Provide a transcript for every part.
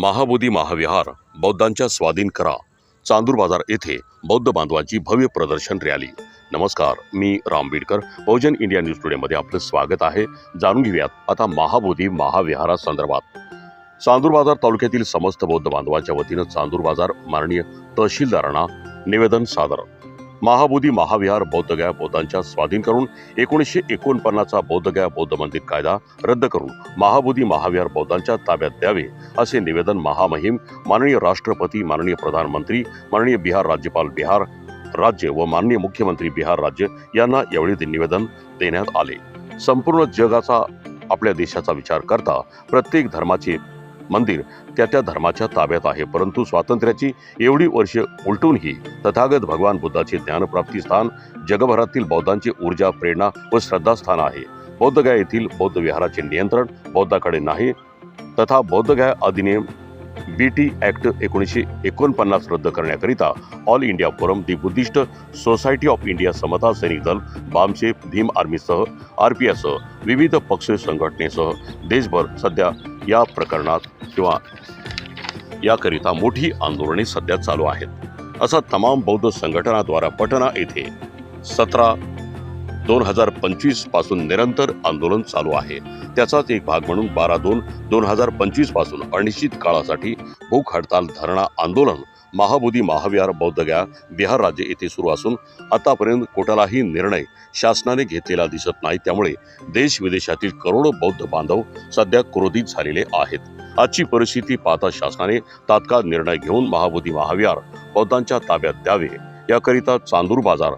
महाबोधी महाविहार बौद्धांच्या स्वाधीन करा चांदूर बाजार येथे बौद्ध बांधवांची भव्य प्रदर्शन रॅली. नमस्कार मी राम बीडकर बहुजन इंडिया न्यूज टुडेमध्ये आपलं स्वागत आहे. जाणून घेऊयात आता महाबोधी महाविहारासंदर्भात चांदूर बाजार तालुक्यातील समस्त बौद्ध बांधवांच्या वतीनं चांदूर बाजार माननीय तहसीलदारांना निवेदन सादर. महाबोधी महाविहार बौद्धगया बौद्धांच्या स्वाधीन करून एकोणीसशे एकोणपन्नासचा बौद्धगया बौद्ध मंदिर कायदा रद्द करून महाबोधी महाविहार बौद्धांच्या ताब्यात द्यावे असे निवेदन महामहिम माननीय राष्ट्रपती माननीय प्रधानमंत्री माननीय बिहार राज्यपाल बिहार राज्य व माननीय मुख्यमंत्री बिहार राज्य यांना यावेळी ते निवेदन देण्यात आले. संपूर्ण जगाचा आपल्या देशाचा विचार करता प्रत्येक धर्माचे मंदिर त्या त्या धर्माच्या ताब्यात आहे. परंतु स्वातंत्र्याची एवढी वर्ष उलटूनही तथागत भगवान बुद्धाचे ज्ञानप्राप्ती स्थान जगभरातील बौद्धांची ऊर्जा प्रेरणा व श्रद्धास्थान आहे. बौद्धगया येथील बौद्ध विहाराचे नियंत्रण बौद्धाकडे नाही. तथा बौद्धगया अधिनियम बी टी ॲक्ट एकोणीसशे एकोणपन्नास रद्द करण्याकरिता all India forum the Buddhist society of India Samata Sainik Dal बामचे Bhim आर्मीसह आर पी एससह विविध पक्ष संघटनेसह देशभर सध्या या प्रकरणात किंवा याकरिता मोठी आंदोलने सध्या चालू आहेत. असा तमाम बौद्ध संघटनाद्वारा पटना येथे सतरा दोन हजार पंचवीसपासून निरंतर आंदोलन चालू आहे. त्याचाच एक भाग म्हणून बारा दोन दोन हजार पंचवीसपासून अनिश्चित काळासाठी भूक हडताल धरणा आंदोलन महाबोधी महाविहार बौद्धगया बिहार राज्य येथे सुरू असून आतापर्यंत कुठलाही निर्णय शासनाने घेतलेला दिसत नाही. त्यामुळे देश विदेशातील करोडो बौद्ध बांधव सध्या क्रोधित झालेले आहेत. आजची परिस्थिती पाहता शासनाने तात्काळ निर्णय घेऊन महाबोधी महाविहार बौद्धांच्या ताब्यात द्यावे. याकरिता चांदूर बाजार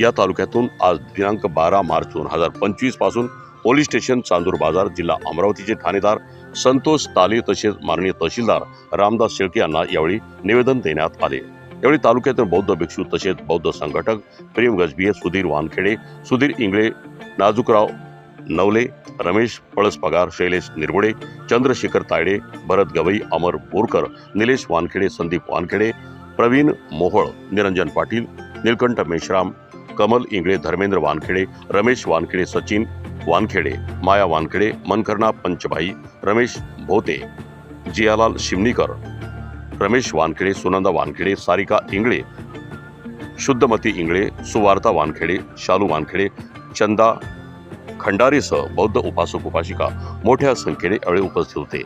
या तालुक्यातून आज दिनांक बारा मार्च दोन हजार पंचवीसपासून पोलीस स्टेशन चांदूर बाजार जिल्हा अमरावतीचे ठाणेदार संतोष ताले तसेच माननीय तहसीलदार रामदास शेळके यांना यावेळी निवेदन देण्यात आले. यावेळी तालुक्यातील बौद्ध भिक्षू तसेच बौद्ध संघटक प्रेम गजबिये सुधीर वानखेडे सुधीर इंगळे नाजूकराव नवले रमेश पळस पगार शैलेश निरगुडे चंद्रशेखर तायडे भरत गवई अमर बोरकर निलेश वानखेडे संदीप वानखेडे प्रवीण मोहोळ निरंजन पाटील निलकंठ मेश्राम कमल इंगळे धर्मेंद्र वानखेडे रमेश वानखेडे सचिन वानखेडे माया वानखेडे मनकर्णा पंचभाई रमेश भोते जियालाल शिमनीकर रमेश वानखेडे सुनंदा वानखेडे सारिका इंगळे शुद्धमती इंगळे सुवार्ता वानखेडे शालू वानखेडे चंदा खंडारेसह बौद्ध उपासक उपासिका मोठ्या संख्येने यावेळी उपस्थित होते.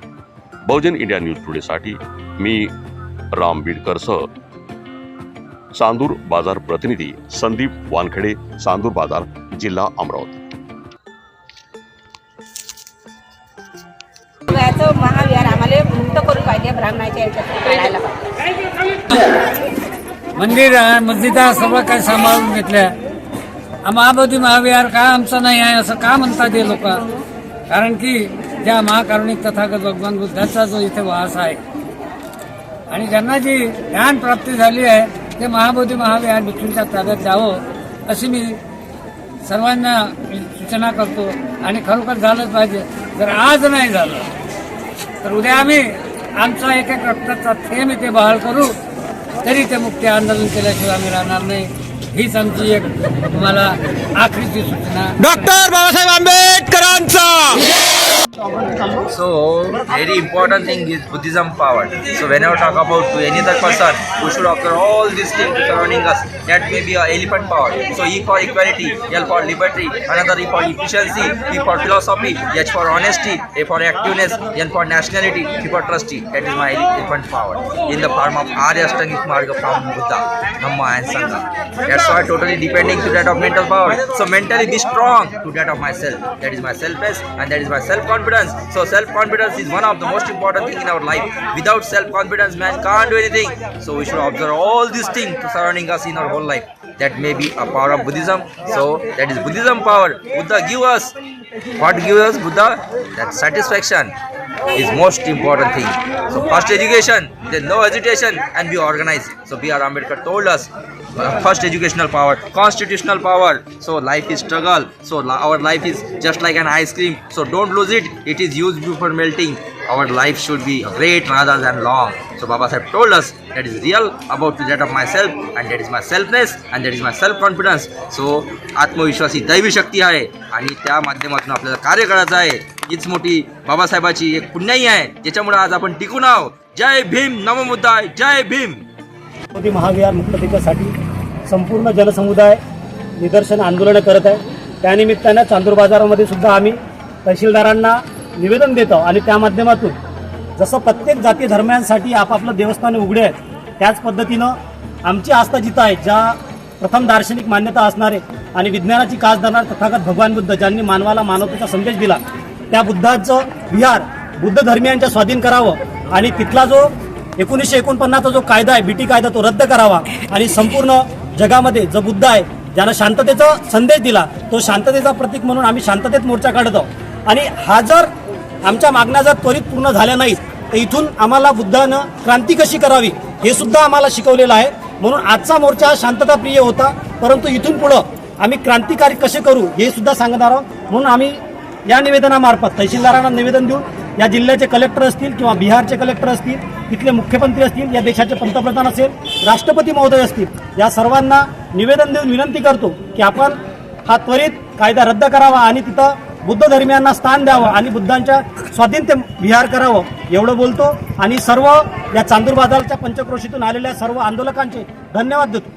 बहुजन इंडिया न्यूज टुडेसाठी मी राम बीडकरसह चांदूर बाजार प्रतिनिधी संदीप वानखेडे चांदूर बाजार जिल्हा अमरावती. याचं महाविहार आम्हाला मुक्त करून पाहिजे ब्राह्मणाच्या याच्यात मंदिर मस्जिदा सगळं काही सांभाळून घेतल्या. महाबोधी महाविहार का आमचं नाही आहे असं का म्हणतात हे लोक? कारण की ज्या महाकारुणिक तथागत भगवान बुद्धाचा जो इथे वास आहे आणि ज्यांना जी ज्ञान प्राप्ती झाली आहे ते महाबोधी महाविहार भिक्षूंच्या ताब्यात द्यावं अशी मी सर्वांना सूचना करतो. आणि खरोखर झालंच पाहिजे. जर आज नाही झालं तर उद्या आम्ही आमचा एक एक रक्ताचा थेंब इथे बहाल करू. तरी ते मुक्ती आंदोलन केल्याशिवाय आम्ही राहणार नाही. हीच आमची एक तुम्हाला आखरीची सूचना. डॉक्टर बाबासाहेब आंबेडकरांचा! So very important thing is Buddhism power. So whenever talk about to any other person, we should offer all these things surrounding us. That may be a elephant power. So E for equality, L for liberty, another E for efficiency, P for philosophy, H for honesty, A for activeness, N for nationality, T for trustee. That is my elephant power in the form of Arya Ashtangik Marga from Buddha, Dhamma and Sangha. That's why totally depending to that of mental power. So mentally be strong to that of myself. That is my self-best and that is my self-confidence. So self-confidence is one of the most important thing in our life. Without self-confidence, man can't do anything. So we should observe all these things surrounding us in our whole life. That may be a power of Buddhism. So that is Buddhism power. Buddha give us what gives us Buddha? That satisfaction is most important thing. So first education, then no hesitation and be organized. So B.R. Ambedkar told us uh, first educational power, constitutional power. So life is struggle. So our life is just like an ice cream. So don't lose it. It is used before melting. Our life should be great rather than long. So Baba Sahib told us that is real about to that of myself and that is my selfness and that is my self confidence. So आत्मविश्वास ही दैवी शक्ती आहे आणि त्या माध्यमातून आपल्याला कार्य करायचं आहे. हीच मोठी बाबासाहेबाची एक पुण्याई आहे ज्याच्यामुळे आज आपण टिकून आहोत जय भीम नवमुद्दाय जय भीम. मोदी महाविहार मुक्ततेच्यासाठी संपूर्ण जलसमुदाय निदर्शन आंदोलनं करत आहे. त्यानिमित्तानं चांदूर बाजारामध्ये सुद्धा आम्ही तहसीलदारांना निवेदन देतो आणि त्या माध्यमातून जसं प्रत्येक जाती धर्मांसाठी आपापलं देवस्थान उघडे आहेत त्याच पद्धतीनं आमची आस्था जिथं आहे ज्या प्रथम दार्शनिक मान्यता असणारे आणि विज्ञानाची कास धरणार तथागत भगवान बुद्ध ज्यांनी मानवाला मानवतेचा संदेश दिला त्या बुद्धाचं विहार बुद्ध धर्मियांच्या स्वाधीन करावं आणि तिथला जो एकोणीसशे एकोणपन्नासचा जो कायदा आहे बीटी कायदा तो रद्द करावा आणि संपूर्ण जगामध्ये जो बुद्ध आहे ज्यानं शांततेचा संदेश दिला तो शांततेचा प्रतीक म्हणून आम्ही शांततेत मोर्चा काढत आहोत. आणि हा जर आमच्या मागण्या जर त्वरित पूर्ण झाल्या नाहीत तर इथून आम्हाला बुद्धानं क्रांती कशी करावी हे सुद्धा आम्हाला शिकवलेलं आहे. म्हणून आजचा मोर्चा हा शांतताप्रिय होता परंतु इथून पुढं आम्ही क्रांतिकारी कसे करू हे सुद्धा सांगणार आहोत. म्हणून आम्ही या निवेदनामार्फत तहसीलदारांना निवेदन देऊन या जिल्ह्याचे कलेक्टर असतील किंवा बिहारचे कलेक्टर असतील तिथले मुख्यमंत्री असतील या देशाचे पंतप्रधान असेल राष्ट्रपती महोदय असतील या सर्वांना निवेदन देऊन विनंती करतो की आपण हा त्वरित कायदा रद्द करावा आणि तिथं बुद्ध धर्मियांना स्थान द्यावं आणि बुद्धांच्या स्वाधीनते विहार करावं एवढं बोलतो. आणि सर्व या चांदूर बाजारच्या पंचक्रोशीतून आलेल्या सर्व आंदोलकांचे धन्यवाद देतो.